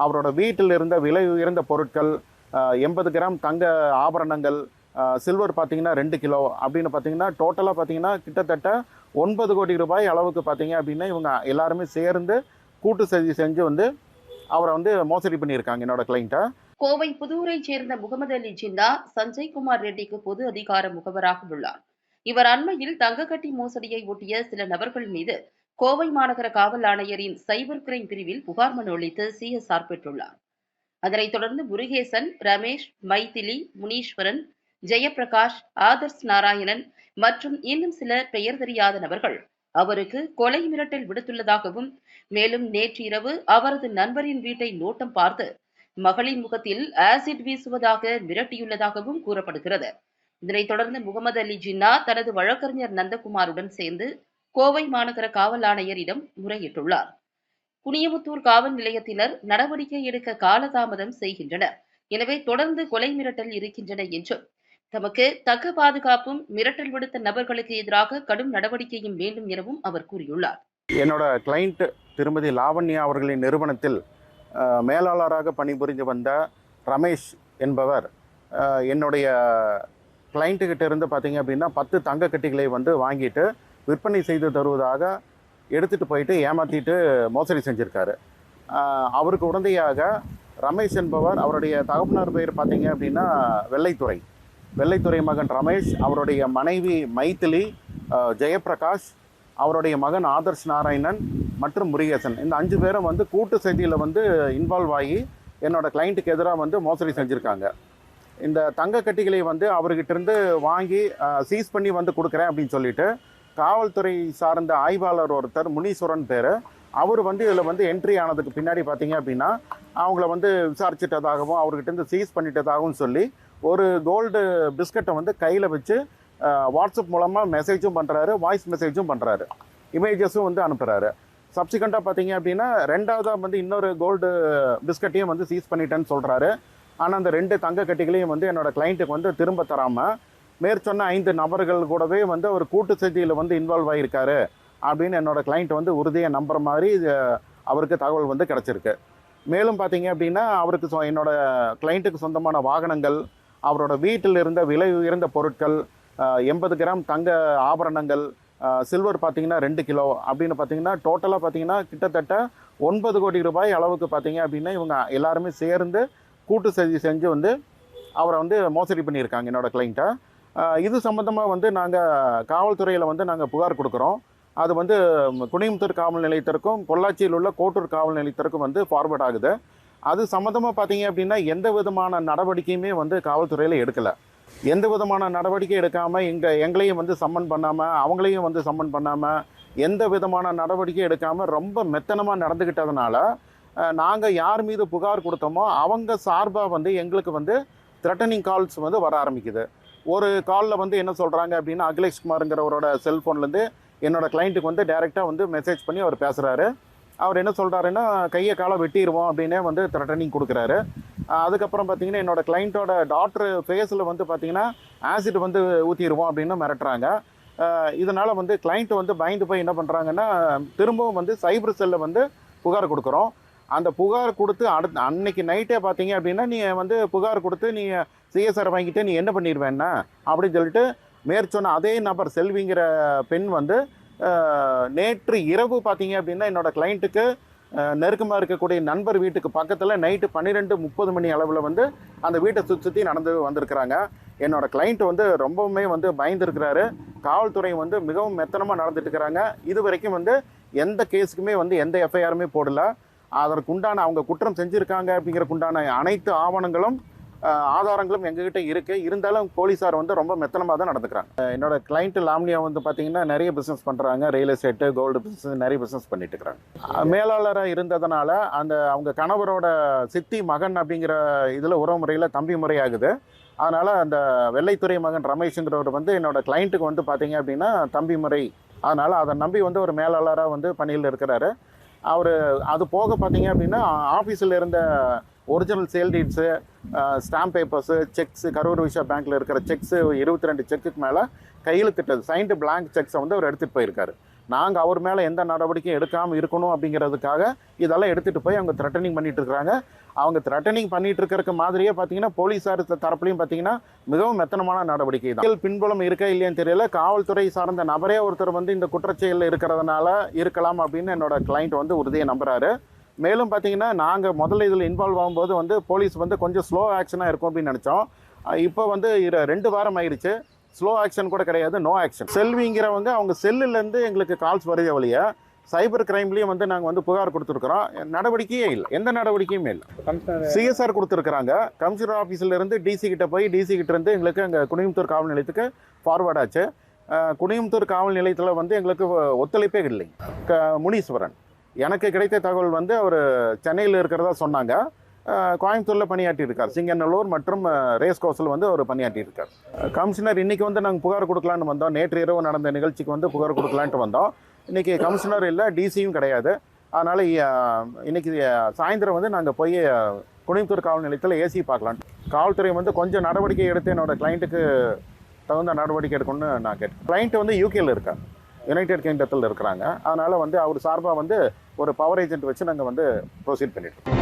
அவரோட வீட்டில் இருந்த விலை உயர்ந்த பொருட்கள் எண்பது கிராம் தங்க ஆபரணங்கள் சில்வர் பார்த்தீங்கன்னா ரெண்டு கிலோ அப்படின்னு பார்த்தீங்கன்னா டோட்டலாக பார்த்தீங்கன்னா கிட்டத்தட்ட ஒன்பது கோடி ரூபாய் அளவுக்கு பார்த்தீங்க அப்படின்னா இவங்க எல்லாருமே சேர்ந்து கூட்டு சதி செஞ்சு வந்து அவரை வந்து மோசடி பண்ணியிருக்காங்க என்னோட கிளைண்ட்டை கோவை புதூரை சேர்ந்த முகமது அலி ஜின்னா சஞ்சய் குமார் ரெட்டிக்கு பொது அதிகார முகவராக உள்ளார். இவர் அண்மையில் தங்கக்கட்டி மோசடியை ஒட்டிய சில நபர்கள் மீது கோவை மாநகர காவல் ஆணையரின் சைபர் கிரைம் பிரிவில் புகார் மனு அளித்து சிஎஸ்ஆர் பெற்றுள்ளார். அதனைத் தொடர்ந்து முருகேசன் ரமேஷ் மைதிலி முனீஸ்வரன் ஜெயபிரகாஷ் ஆதர்ஸ் நாராயணன் மற்றும் இன்னும் சில பெயர் தெரியாத நபர்கள் அவருக்கு கொலை மிரட்டல் விடுத்துள்ளதாகவும் மேலும் நேற்று இரவு அவரது நண்பரின் வீட்டை நோட்டம் பார்த்து மகளின் முகத்தில் ஆசிட் வீசுவதாக மிரட்டியுள்ளதாகவும் கூறப்படுகிறது. இதனைத் தொடர்ந்து முகமது அலி ஜின்னா தனது வழக்கறிஞர் நந்தகுமாருடன் சேர்ந்து கோவை மாநகர காவல் ஆணையரிடம் முறையிட்டுள்ளார். குனியமுத்தூர் காவல் நிலையத்தினர் நடவடிக்கை எடுக்க காலதாமதம் செய்கின்றனர். எனவே தொடர்ந்து கொலை மிரட்டல் இருக்கின்றன என்றும் தமக்கு தக்க பாதுகாப்பும் மிரட்டல் விடுத்த நபர்களுக்கு எதிராக கடும் நடவடிக்கையும் வேண்டும் எனவும் அவர் கூறியுள்ளார். என்னோட கிளைண்ட் திருமதி லாவண்யா அவர்களின் நிறுவனத்தில் மேலாளராக பணிபுரிந்து வந்த ரமேஷ் என்பவர் என்னுடைய கிளைண்ட்டுக்கிட்ட இருந்து பார்த்தீங்க அப்படின்னா பத்து தங்க கட்டிகளை வந்து வாங்கிட்டு விற்பனை செய்து தருவதாக எடுத்துகிட்டு போயிட்டு ஏமாற்றிட்டு மோசடி செஞ்சுருக்காரு. அவருக்கு உடந்தையாக ரமேஷ் என்பவர் அவருடைய தகப்பனார் பெயர் பார்த்தீங்க அப்படின்னா வெள்ளைத்துறை. வெள்ளைத்துறை மகன் ரமேஷ் அவருடைய மனைவி மைத்திலி ஜெயபிரகாஷ் ஜெயப்பிரகாஷ் அவருடைய மகன் ஆதர்ஷ் நாராயணன் மற்றும் முருகேசன். இந்த அஞ்சு பேரும் வந்து கூட்டு செய்தியில் வந்து இன்வால்வ் ஆகி என்னோட கிளைண்ட்டுக்கு எதிராக வந்து மோசடி செஞ்சுருக்காங்க. இந்த தங்க கட்டிகளை வந்து அவர்கிட்ட இருந்து வாங்கி சீஸ் பண்ணி வந்து கொடுக்குறேன் அப்படின்னு சொல்லிட்டு காவல்துறை சார்ந்த ஆய்வாளர் ஒருத்தர் முனீஸ்வரன் பேர். அவர் வந்து இதில் வந்து என்ட்ரி ஆனதுக்கு பின்னாடி பார்த்தீங்க அப்படின்னா அவங்கள வந்து விசாரிச்சிட்டதாகவும் அவர்கிட்ட சீஸ் பண்ணிட்டதாகவும் சொல்லி ஒரு கோல்டு பிஸ்கட்டை வந்து கையில் வச்சு வாட்ஸ்அப் மூலமாக மெசேஜும் பண்ணுறாரு வாய்ஸ் மெசேஜும் பண்ணுறாரு இமேஜஸும் வந்து அனுப்புகிறாரு சப்சிக்வெண்ட்டாக பார்த்தீங்க அப்படின்னா ரெண்டாவதாக வந்து இன்னொரு கோல்டு பிஸ்கட்டையும் வந்து சீஸ் பண்ணிட்டேன்னு சொல்கிறாரு ஆனால் அந்த ரெண்டு தங்க கட்டிகளையும் வந்து என்னோடய கிளைண்ட்டுக்கு வந்து திரும்ப தராமல் மேற்சொன்ன ஐந்து நபர்கள் கூடவே வந்து அவர் கூட்டு செய்தியில் வந்து இன்வால்வ் ஆகியிருக்காரு அப்படின்னு என்னோடய கிளைண்ட் வந்து உறுதியாக நம்புற மாதிரி அவருக்கு தகவல் வந்து கிடச்சிருக்கு. மேலும் பார்த்தீங்க அப்படின்னா அவருக்கு சொ- என்னோடய கிளைண்ட்டுக்கு சொந்தமான வாகனங்கள் அவரோட வீட்டில் இருந்த விலை உயர்ந்த பொருட்கள் எண்பது கிராம் தங்க ஆபரணங்கள் சில்வர் பார்த்தீங்கன்னா ரெண்டு கிலோ அப்படின்னு பார்த்தீங்கன்னா டோட்டலாக பார்த்தீங்கன்னா கிட்டத்தட்ட ஒன்பது கோடி ரூபாய் அளவுக்கு பார்த்தீங்க அப்படின்னா இவங்க எல்லாருமே சேர்ந்து கூட்டு செய்தி செஞ்சு வந்து அவரை வந்து மோசடி பண்ணியிருக்காங்க என்னோடய கிளைண்ட்டை இது சம்மந்தமாக வந்து நாங்கள் காவல்துறையில் வந்து நாங்கள் புகார் கொடுக்குறோம். அது வந்து குனிமுத்தூர் காவல் நிலையத்திற்கும் பொள்ளாச்சியில் உள்ள கோட்டூர் காவல் நிலையத்திற்கும் வந்து ஃபார்வர்ட் ஆகுது. அது சம்மந்தமாக பார்த்தீங்க அப்படின்னா எந்த விதமான நடவடிக்கையுமே வந்து காவல்துறையில் எடுக்கலை. எந்த விதமான நடவடிக்கை எடுக்காமல் எங்கள் எங்களையும் வந்து சம்மன் பண்ணாமல் அவங்களையும் வந்து சம்மன் பண்ணாமல் எந்த விதமான நடவடிக்கை எடுக்காமல் ரொம்ப மெத்தனமாக நடந்துக்கிட்டதுனால நாங்கள் யார் மீது புகார் கொடுத்தோமோ அவங்க சார்பாக வந்து எங்களுக்கு வந்து த்ரெட்டனிங் கால்ஸ் வந்து வர ஆரம்பிக்குது. ஒரு காலில் வந்து என்ன சொல்கிறாங்க அப்படின்னா அகிலேஷ் குமாருங்கிறவரோட செல்ஃபோன்லேருந்து என்னோடய கிளைண்ட்டுக்கு வந்து டேரெக்டாக வந்து மெசேஜ் பண்ணி அவர் பேசுகிறாரு அவர் என்ன சொல்கிறாருன்னா கையை காலை வெட்டிடுவோம் அப்படின்னே வந்து த்ரெட்டனிங் கொடுக்குறாரு. அதுக்கப்புறம் பார்த்தீங்கன்னா என்னோட கிளைண்ட்டோட டாக்டர் ஃபேஸில் வந்து பார்த்தீங்கன்னா ஆசிட் வந்து ஊற்றிடுவோம் அப்படின்னு மிரட்டுறாங்க. இதனால் வந்து கிளைண்ட் வந்து பயந்து போய் என்ன பண்ணுறாங்கன்னா திரும்பவும் வந்து சைபர் செல்லில் வந்து புகார் கொடுக்குறோம். அந்த புகார் கொடுத்து அடுத்த அன்னைக்கு நைட்டே பார்த்தீங்க அப்படின்னா நீ வந்து புகார் கொடுத்து நீ சிஎஸ்ஆர் வாங்கிட்டு நீ என்ன பண்ணிடுவேன்னா அப்படின்னு சொல்லிட்டு மேற்சொன்ன அதே நபர் செல்விங்கிற பெண் வந்து நேற்று இரவு பார்த்தீங்க அப்படின்னா என்னோட கிளைண்ட்டுக்கு நெருக்கமாக இருக்கக்கூடிய நண்பர் வீட்டுக்கு பக்கத்தில் நைட்டு பன்னிரெண்டு முப்பது மணி அளவில் வந்து அந்த வீட்டை சுற்றி சுற்றி நடந்து வந்திருக்கிறாங்க. என்னோட கிளைண்ட் வந்து ரொம்பவுமே வந்து பயந்துருக்கிறாரு. காவல்துறை வந்து மிகவும் மெத்தனமாக நடந்துட்டு இருக்கிறாங்க. இது வரைக்கும் வந்து எந்த கேஸுக்குமே வந்து எந்த எஃப்ஐஆருமே போடல. அதற்குண்டான அவங்க குற்றம் செஞ்சுருக்காங்க அப்படிங்கிறக்குண்டான அனைத்து ஆவணங்களும் ஆதாரங்களும் எங்ககிட்ட இருக்கு. இருந்தாலும் போலீஸார் வந்து ரொம்ப மெத்தனமாக தான் நடந்துக்கிறாங்க. அஹ், என்னோட கிளைண்ட் லாம்னியா வந்து பார்த்தீங்கன்னா நிறைய பிஸ்னஸ் பண்ணுறாங்க ரியல் எஸ்டேட்டு கோல்டு பிஸ்னஸ் நிறைய பிஸ்னஸ் பண்ணிட்டு இருக்கிறாங்க அஹ், மேலாளராக இருந்ததுனால அந்த அவங்க கணவரோட சித்தி மகன் அப்படிங்கிற இதில் உறவு முறையில் தம்பி முறையாகுது அதனால் அந்த வெள்ளைத்துறை மகன் ரமேஷுங்கிறவர் வந்து என்னோட கிளைண்ட்டுக்கு வந்து பார்த்தீங்க அப்படின்னா தம்பி முறை. அதனால் அதை நம்பி வந்து ஒரு மேலாளராக வந்து பணியில் இருக்கிறாரு. அவர் அது போக பார்த்தீங்க அப்படின்னா ஆஃபீஸில் இருந்த original sale deeds stamp papers cheques Karur Vysya பேங்க்கில் இருக்கிற செக்ஸு இருபத்தி ரெண்டு செக்குக்கு மேலே கையெழுத்திட்டது. சைன்டு பிளாங்க் செக்ஸை வந்து அவர் எடுத்துகிட்டு போயிருக்காரு. நாங்கள் அவர் மேலே எந்த நடவடிக்கையும் எடுக்காமல் இருக்கணும் அப்படிங்கிறதுக்காக இதெல்லாம் எடுத்துகிட்டு போய் அவங்க த்ரெட்டனிங் பண்ணிகிட்டு இருக்கிறாங்க அவங்க த்ரெட்டனிங் பண்ணிகிட்டு இருக்கிறக்கு மாதிரியே பார்த்தீங்கன்னா போலீஸார் தரப்புலையும் பார்த்தீங்கன்னா மிகவும் மெத்தனமான நடவடிக்கை தான். பின்புலம் இருக்கா இல்லையான்னு தெரியல. காவல்துறை சார்ந்த நபரே ஒருத்தர் வந்து இந்த குற்றச்செயலில் இருக்கிறதுனால இருக்கலாம் அப்படின்னு என்னோட கிளைண்ட் வந்து உறுதியை நம்புறாரு. மேலும் பார்த்தீங்கன்னா நாங்கள் முதல்ல இதில் இன்வால்வ் ஆகும்போது வந்து போலீஸ் வந்து கொஞ்சம் ஸ்லோ ஆக்ஷனாக இருக்கும் அப்படின்னு நினச்சோம். இப்போ வந்து இரு- ரெண்டு வாரம் ஆயிடுச்சு. ஸ்லோ ஆக்ஷன் கூட கிடையாது நோ ஆக்ஷன் செல்விங்கிறவங்க அவங்க செல்லுலேருந்து எங்களுக்கு கால்ஸ் வருது வழிய சைபர் கிரைம்லேயும் வந்து நாங்கள் வந்து புகார் கொடுத்துருக்குறோம். நடவடிக்கையே இல்லை. எந்த நடவடிக்கையுமே இல்லை. சிஎஸ்ஆர் கொடுத்துருக்குறாங்க. கமிஷனர் ஆஃபீஸில் இருந்து டிசி கிட்ட போய் டிசி கிட்ட இருந்து எங்களுக்கு அங்கே குனியமுத்தூர் காவல் நிலையத்துக்கு ஃபார்வர்ட் ஆச்சு. அஹ், குனியமுத்தூர் காவல் நிலையத்தில் வந்து எங்களுக்கு ஒத்துழைப்பே இல்லைங்க க முனீஸ்வரன். எனக்கு கிடைத்த தகவல் வந்து அவர் சென்னையில் இருக்கிறதா சொன்னாங்க. கோயம்புத்தூரில் பணியாற்றி இருக்கார் சிங்கநல்லூர் மற்றும் ரேஸ் கோர்ஸில் வந்து அவர் பணியாற்றி இருக்கார் கமிஷனர் இன்றைக்கி வந்து நாங்கள் புகார் கொடுக்கலான்னு வந்தோம். நேற்று இரவு நடந்த நிகழ்ச்சிக்கு வந்து புகார் கொடுக்கலான்ட்டு வந்தோம். இன்றைக்கி கமிஷனர் இல்லை டிசியும் கிடையாது. அதனால் இன்றைக்கி சாயந்தரம் வந்து நாங்கள் போய் கோயம்புத்தூர் காவல் நிலையத்தில் ஏசி பார்க்கலாம். காவல்துறை வந்து கொஞ்சம் நடவடிக்கை எடுத்து என்னோட கிளைண்ட்டுக்கு தகுந்த நடவடிக்கை எடுக்கணும்னு நான் கேட்டேன் கிளைண்ட் வந்து யூகேல இருக்காங்க யுனைடெட் கிங்டத்தில் இருக்கிறாங்க. அதனால் வந்து அவர் சார்பாக வந்து ஒரு பவர் ஏஜென்ட் வச்சு நாங்கள் வந்து ப்ரொசீட் பண்ணிட்டு